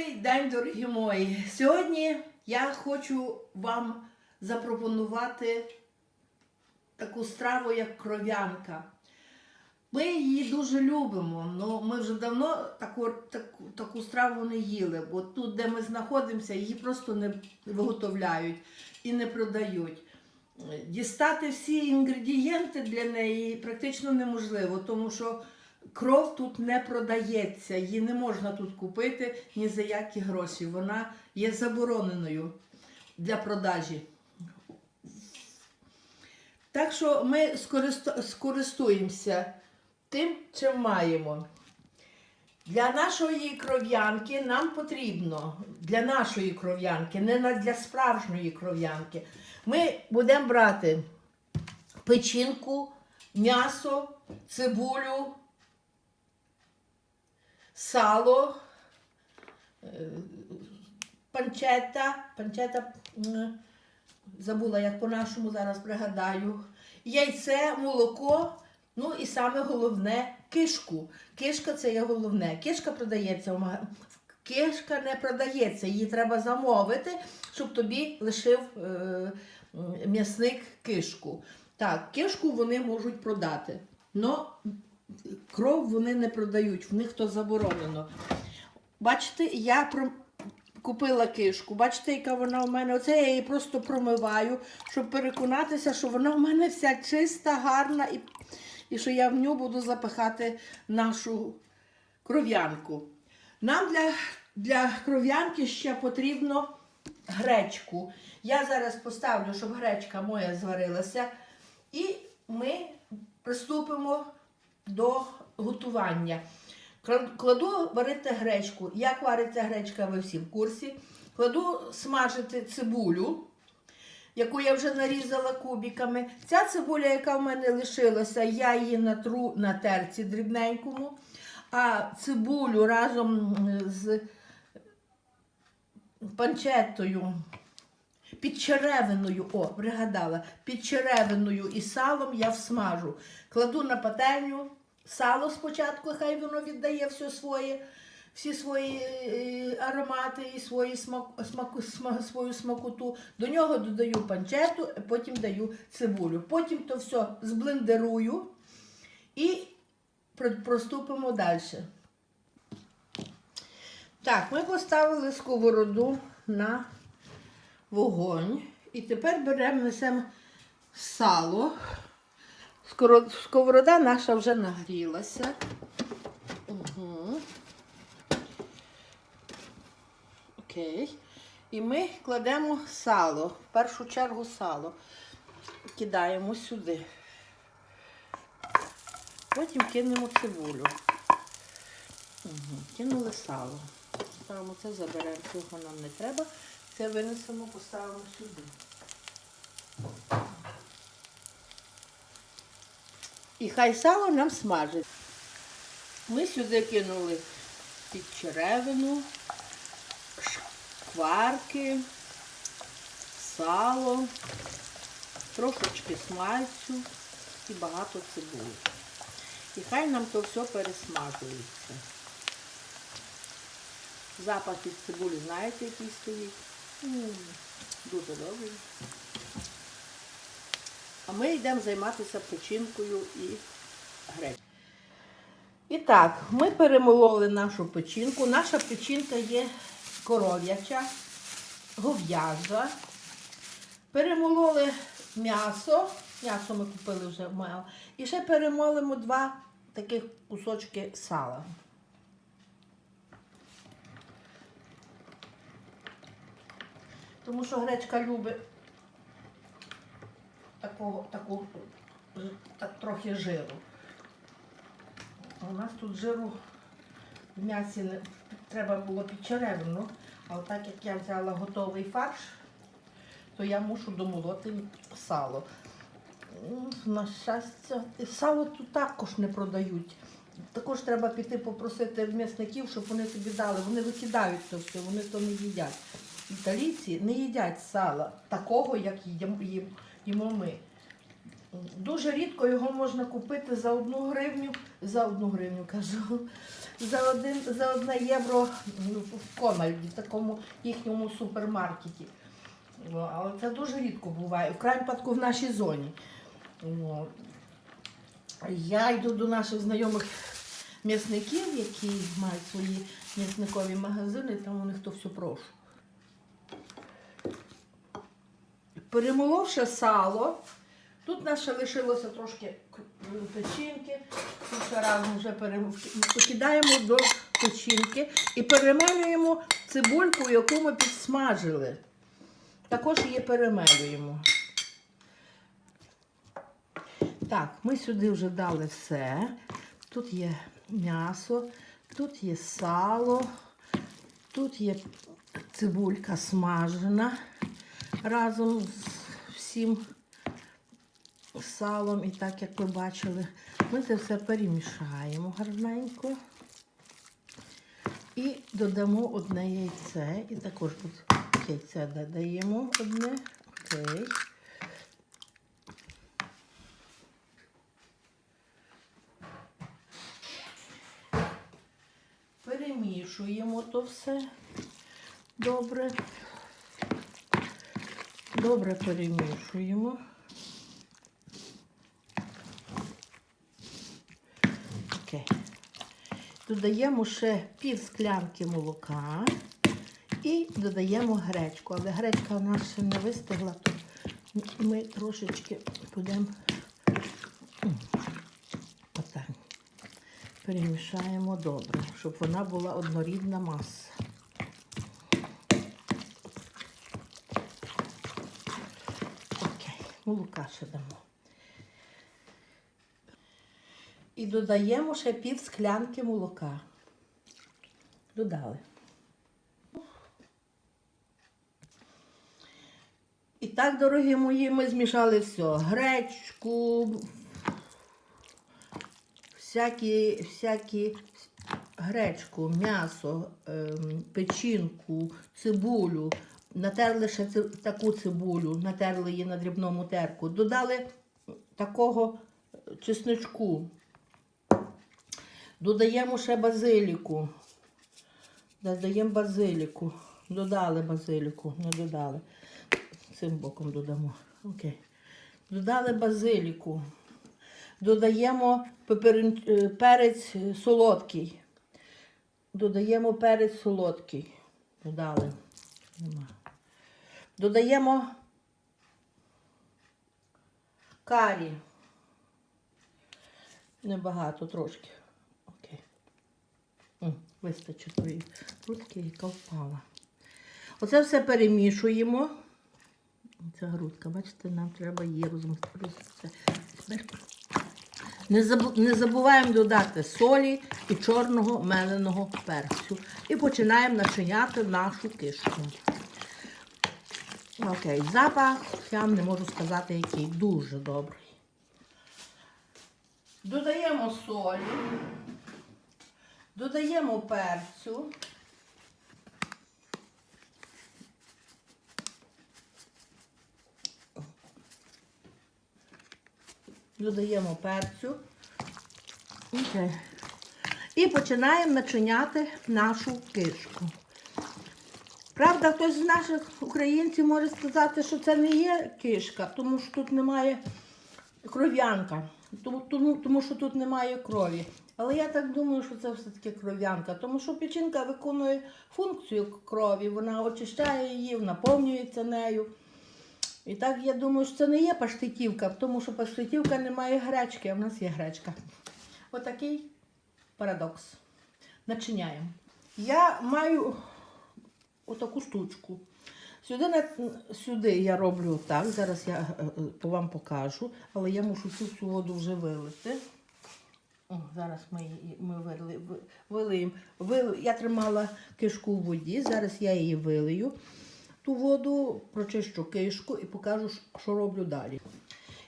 Добрий день, дорогі мої. Сьогодні я хочу вам запропонувати таку страву, як кров'янка. Ми її дуже любимо, але ми вже давно таку, таку, таку страву не їли, бо тут, де ми знаходимося, її просто не виготовляють і не продають. Дістати всі інгредієнти для неї практично неможливо, тому що кров тут не продається, її не можна тут купити ні за які гроші. Вона є забороненою для продажі. Так що ми скористу- скористуємося тим, чим маємо. Для нашої кров'янки нам потрібно, для нашої кров'янки, не для справжньої кров'янки, ми будемо брати печінку, м'ясо, цибулю, сало, е, панчета, панчета, забула, як по-нашому зараз пригадаю, яйце, молоко, ну і саме головне кишку. Кишка це є головне. Кишка продається в. Кишка не продається, її треба замовити, щоб тобі лишив е, м'ясник кишку. Так, кишку вони можуть продати. Но кров вони не продають, в них то заборонено. Бачите, я про... купила кишку, бачите, яка вона у мене. Оце я її просто промиваю, щоб переконатися, що вона у мене вся чиста, гарна і, і що я в нього буду запихати нашу кров'янку. Нам для, для кров'янки ще потрібно гречку. Я зараз поставлю, щоб гречка моя зварилася, і ми приступимо до готування. Кладу варити гречку. Як вариться гречка, ви всі в курсі. Кладу смажити цибулю, яку я вже нарізала кубиками. Ця цибуля, яка в мене лишилася, я її натру на терці дрібненькому. А цибулю разом з панчетою, під черевиною, о, пригадала, під черевиною і салом я всмажу. Кладу на пательню сало спочатку, хай воно віддає все своє, всі свої е, аромати і свої смак, смаку, сма- свою смакоту. До нього додаю панчету, а потім даю цибулю. Потім то все зблендерую і проступимо далі. Так, ми поставили сковороду на вогонь. І тепер беремо, несемо сало. Сковорода наша вже нагрілася. Угу. Окей. І ми кладемо сало. В першу чергу сало. Кидаємо сюди. Потім кинемо цибулю. Угу. Кинули сало. Ставимо це, заберемо, цього нам не треба. Це винесемо, поставимо сюди. І хай сало нам смажить. Ми сюди кинули під черевину, шкварки, сало, трошечки смальцю і багато цибулі. І хай нам то все пересмажується. Запах від цибулі, знаєте, який стоїть? М, Дуже добрий. А ми йдемо займатися печінкою і гречкою. І так, ми перемололи нашу печінку. Наша печінка є коров'яча, гов'яжа. Перемололи м'ясо. М'ясо ми купили вже мало. І ще перемолимо два таких кусочки сала. Тому що гречка любить такого, таку, ж- так, трохи жиру. У нас тут жиру в м'ясі не треба було під черевину, а так як я взяла готовий фарш, то я мушу домолоти сало. На щастя, сало тут також не продають. Також треба піти попросити м'ясників, щоб вони тобі дали. Вони викидають це все, вони то не їдять. Італійці не їдять сала такого, як їм- їмо ми. Дуже рідко його можна купити за одну гривню, за одну гривню кажу, за один, за одне євро ну, в Комельді, в такому їхньому супермаркеті. Але це дуже рідко буває, в крайньому випадку в нашій зоні. Я йду до наших знайомих м'ясників, які мають свої м'ясникові магазини, там у них то все прошу. Перемоловши сало, тут наше лишилося трошки печінки. Тут ще разом вже перем... покидаємо до печінки і перемелюємо цибульку, яку ми підсмажили. Також її перемелюємо. Так, ми сюди вже дали все. Тут є м'ясо, тут є сало, тут є цибулька смажена разом з всім салом. І так, як ви бачили, ми це все перемішаємо гарненько. І додамо одне яйце. І також тут яйце додаємо одне. Окей. Перемішуємо то все добре. Добре перемішуємо. Додаємо ще пів склянки молока і додаємо гречку. Але гречка у нас ще не вистигла, то ми трошечки будемо. Перемішаємо добре, щоб вона була однорідна маса. Окей, молока ще дамо. І додаємо ще пів склянки молока. Додали. І так, дорогі мої, ми змішали все. Гречку, всякі, всякі гречку, м'ясо, ем, печінку, цибулю. Натерли ще таку цибулю, натерли її на дрібному терку. Додали такого чесничку. Додаємо ще базиліку. Додаємо базиліку. Додали базиліку, не додали. Цим боком додамо. Окей. Додали базиліку. Додаємо пеперин- е, перець е, солодкий. Додаємо перець солодкий. Додали. Нема. Додаємо карі. Небагато трошки. Окей. Вистачить тої грудки, яка впала. Оце все перемішуємо. Ця грудка, бачите, нам треба її розмістити. Не забуваємо додати солі і чорного меленого перцю. І починаємо начиняти нашу кишку. Окей, запах, я вам не можу сказати, який дуже добрий. Додаємо солі, додаємо перцю. Додаємо перцю. Окей. І починаємо начиняти нашу кишку. Правда, хтось з наших українців може сказати, що це не є кишка, тому що тут немає кров'янка. Тому, тому, тому що тут немає крові. Але я так думаю, що це все-таки кров'янка, тому що печінка виконує функцію крові, вона очищає її, наповнюється нею. І так я думаю, що це не є паштетівка, тому що паштетівка не має гречки, а в нас є гречка. Отакий парадокс. Начиняємо. Я маю отаку штучку. Сюди, на- сюди я роблю так, зараз я е, е, вам покажу, але я мушу цю всю воду вже вилити. О, зараз ми, ми вили, вилиємо. Вили- я тримала кишку в воді, зараз я її вилию. Ту воду прочищу кишку і покажу, що роблю далі.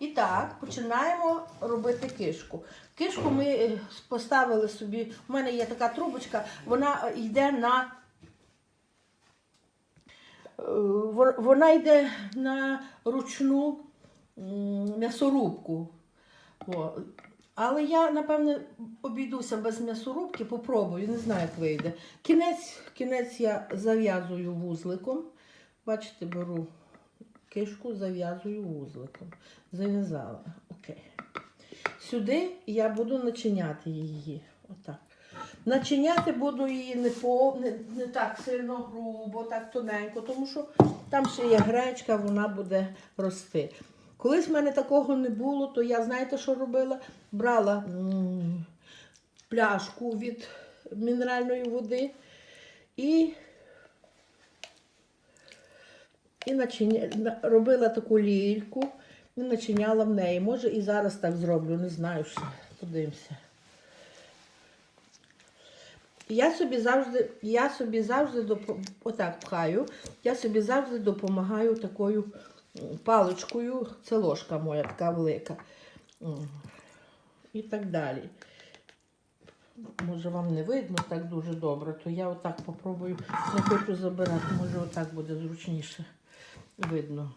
І так, починаємо робити кишку. Кишку ми е, поставили собі. У мене є така трубочка, вона йде на. Во- Вона йде на ручну м'ясорубку. Але я, напевне, обійдуся без м'ясорубки, попробую, не знаю, як вийде. Кінець, кінець я зав'язую вузликом. Бачите, беру кишку, зав'язую вузликом. Зав'язала. Окей. Сюди я буду начиняти її. Отак. Начиняти буду її не, по, не, не так сильно грубо, так тоненько, тому що там ще є гречка, вона буде рости. Колись в мене такого не було, то я знаєте, що робила? Брала м, пляшку від мінеральної води і, і начиня, робила таку лільку і начиняла в неї. Може і зараз так зроблю, не знаю. Подивимося. Я собі завжди, я собі завжди доп- отак пхаю, я собі завжди допомагаю такою паличкою. Це ложка моя така велика. І так далі. Може вам не видно так дуже добре, то я отак попробую. Не хочу забирати, може отак буде зручніше видно.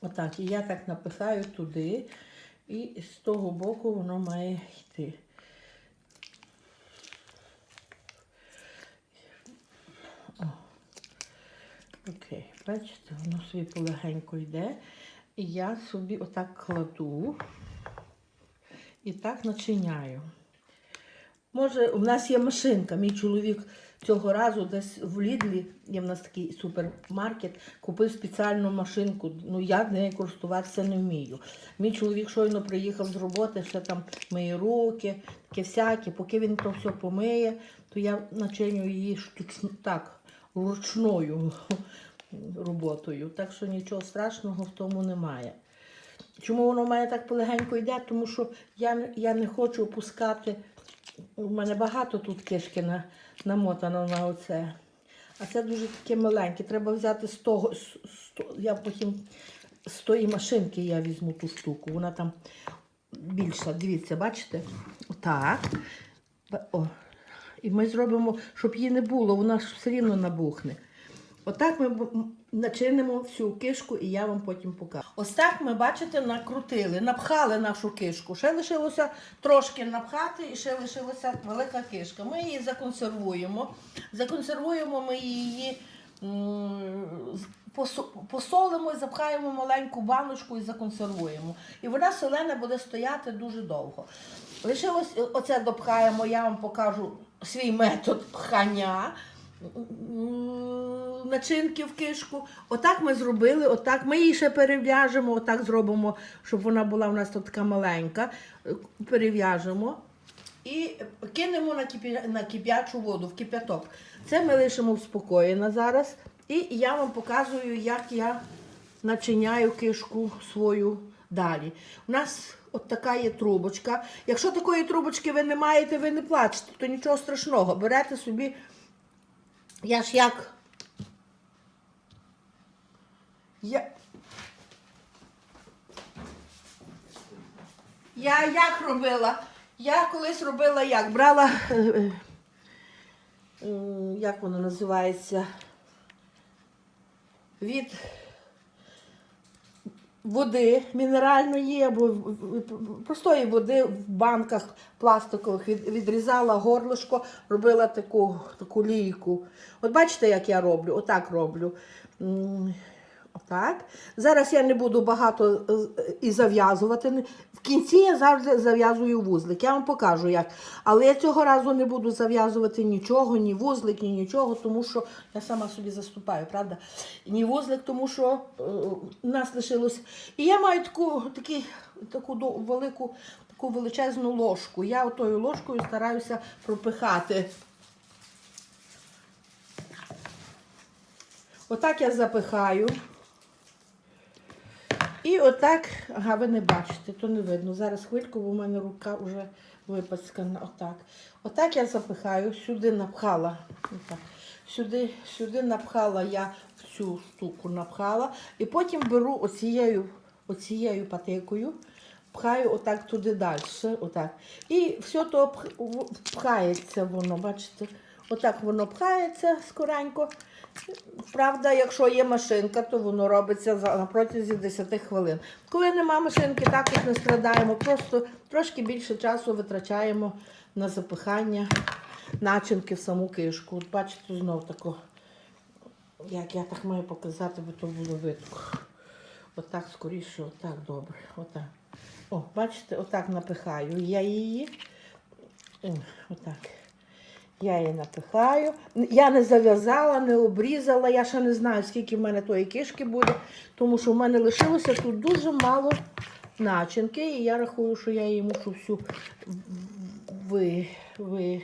Отак. І я так напихаю туди, і з того боку воно має йти. Окей, бачите, воно собі полегенько йде. І я собі отак кладу і так начиняю. Може, у нас є машинка. Мій чоловік цього разу десь в Лідлі, є в нас такий супермаркет, купив спеціальну машинку. Ну, я нею користуватися не вмію. Мій чоловік щойно приїхав з роботи, ще там миє руки, таке всяке. Поки він то все помиє, то я начиню її так, ручною роботою. Так що нічого страшного в тому немає. Чому воно в мене так полегенько йде? Тому що я, я не хочу опускати. У мене багато тут кишки на, намотано на оце. А це дуже таке маленьке. Треба взяти з того. З, з, я потім з тої машинки я візьму ту штуку. Вона там більша. Дивіться, бачите? Отак. О. І ми зробимо, щоб її не було, вона ж все рівно набухне. Отак ми начинимо всю кишку і я вам потім покажу. Ось так ми, бачите, накрутили, напхали нашу кишку. Ще лишилося трошки напхати і ще лишилася велика кишка. Ми її законсервуємо. Законсервуємо ми її. Посолимо і запхаємо маленьку баночку і законсервуємо. І вона солена буде стояти дуже довго. Лишилось оце допхаємо, я вам покажу свій метод пхання начинки в кишку. Отак ми зробили, отак. Ми її ще перев'яжемо, отак зробимо, щоб вона була у нас тут така маленька. Перев'яжемо і кинемо на, кипі... на кип'ячу воду, в кип'яток. Це ми лишимо в зараз. І я вам показую, як я начиняю кишку свою далі. У нас от така є трубочка. Якщо такої трубочки ви не маєте, ви не плачете, то нічого страшного. Берете собі. Я ж як. Я... Я як робила? Я колись робила як? Брала. е, е, Як воно називається? Від води мінеральної або простої води в банках пластикових від- відрізала горлишко, робила таку, таку лійку. От бачите, як я роблю? Отак роблю. М, Отак. Зараз я не буду багато е, і зав'язувати. В кінці я завжди зав'язую вузлик. Я вам покажу як. Але я цього разу не буду зав'язувати нічого, ні вузлик, ні нічого, тому що я сама собі заступаю, правда? Ні вузлик, тому що е, у нас лишилось. І я маю таку, такі, таку велику, таку величезну ложку. Я отою ложкою стараюся пропихати. Отак я запихаю. І отак, ага, ви не бачите, то не видно. Зараз хвильку, бо в мене рука вже випаскана. Отак. Отак я запихаю, сюди напхала. Отак. Сюди, сюди напхала я в цю штуку напхала. І потім беру оцією, оцією патикою, пхаю отак туди далі. Отак. І все то пхається воно, бачите, Отак воно пхається скоренько. Правда, якщо є машинка, то воно робиться на протязі 10 хвилин. Коли нема машинки, також не страдаємо, просто трошки більше часу витрачаємо на запихання начинки в саму кишку. От бачите, знов тако, як я так маю показати, бо то було видно. Отак скоріше, отак добре. Отак. О, бачите, отак напихаю я її. Отак. Я її напихаю. Я не зав'язала, не обрізала. Я ще не знаю, скільки в мене тої кишки буде, тому що в мене лишилося тут дуже мало начинки, і я рахую, що я її мушу всю ви, ви,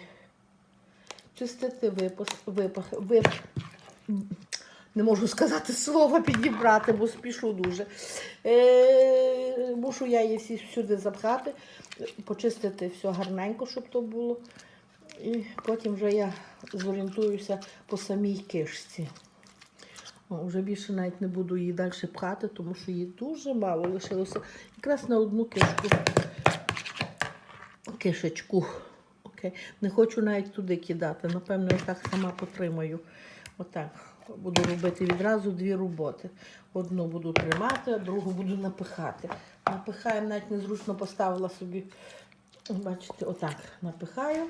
чистити, випас, випах, вип, не можу сказати слова підібрати, бо спішу дуже. Е, мушу я її всі сюди запхати, почистити все гарненько, щоб то було. І потім вже я зорієнтуюся по самій кишці. Вже більше навіть не буду її далі пхати, тому що її дуже мало лишилося. Якраз на одну кишку. Кишечку. Окей. Не хочу навіть туди кидати. Напевно, я так сама потримаю. Отак. Буду робити відразу дві роботи. Одну буду тримати, а другу буду напихати. Напихаємо, навіть незручно поставила собі. Бачите, отак напихаю.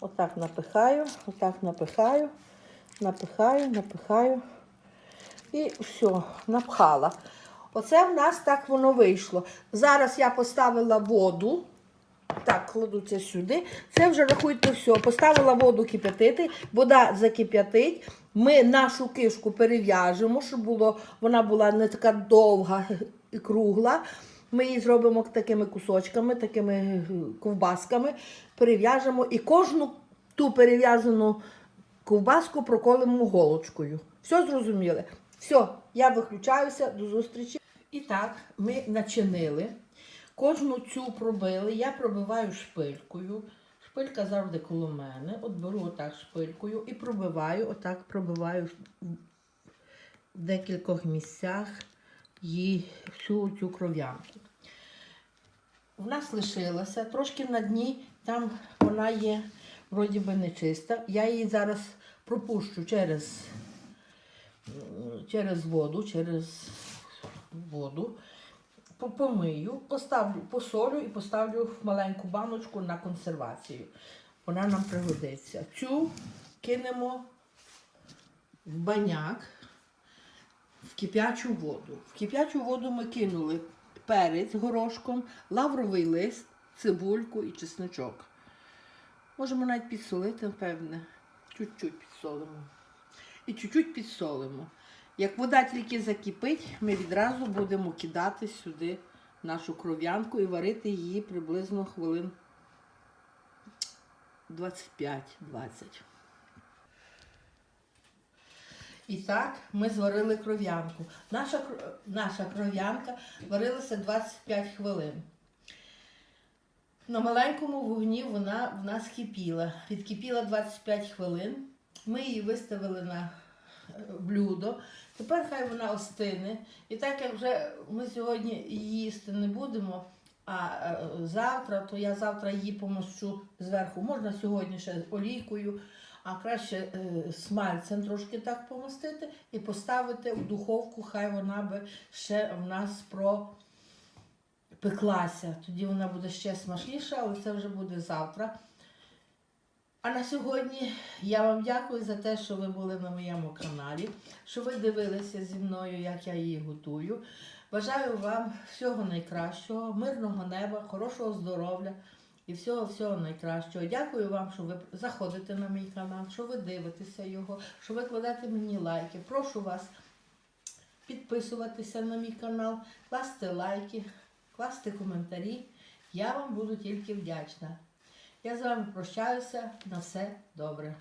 Отак напихаю, отак напихаю, напихаю, напихаю. І все, напхала. Оце в нас так воно вийшло. Зараз я поставила воду. Так, кладу це сюди. Це вже рахуйте все. Поставила воду кип'ятити, вода закип'ятить. Ми нашу кишку перев'яжемо, щоб було, вона була не така довга і кругла. Ми її зробимо такими кусочками, такими е, ковбасками, перев'яжемо і кожну ту перев'язану ковбаску проколимо голочкою. Все зрозуміли? Все, я виключаюся, до зустрічі. І так, ми начинили. Кожну цю пробили, я пробиваю шпилькою. Шпилька завжди коло мене. От беру отак шпилькою і пробиваю, отак пробиваю в декількох місцях її всю цю кров'янку. В нас лишилося трошки на дні, там вона є вроді би нечиста. Я її зараз пропущу через, через воду, через воду. Помию, поставлю, посолю і поставлю в маленьку баночку на консервацію. Вона нам пригодиться. Цю кинемо в баняк в кип'ячу воду. В кип'ячу воду ми кинули перець горошком, лавровий лист, цибульку і чесночок. Можемо навіть підсолити, певне. Чуть-чуть підсолимо. І чуть-чуть підсолимо. Як вода тільки закипить, ми відразу будемо кидати сюди нашу кров'янку і варити її приблизно хвилин 25-20. І так ми зварили кров'янку. Наша, наша кров'янка варилася 25 хвилин. На маленькому вогні вона в нас кипіла. Відкипіла 25 хвилин. Ми її виставили на е, блюдо. Тепер хай вона остине. І так як вже ми сьогодні їсти не будемо, а е, завтра, то я завтра її помощу зверху. Можна сьогодні ще олійкою, а краще е, смальцем трошки так помастити і поставити в духовку, хай вона би ще в нас про пеклася. Тоді вона буде ще смачніша, але це вже буде завтра. А на сьогодні я вам дякую за те, що ви були на моєму каналі, що ви дивилися зі мною, як я її готую. Бажаю вам всього найкращого, мирного неба, хорошого здоров'я і всього-всього найкращого. Дякую вам, що ви заходите на мій канал, що ви дивитеся його, що ви кладете мені лайки. Прошу вас підписуватися на мій канал, класти лайки, класти коментарі. Я вам буду тільки вдячна. Я з вами прощаюся. На все добре.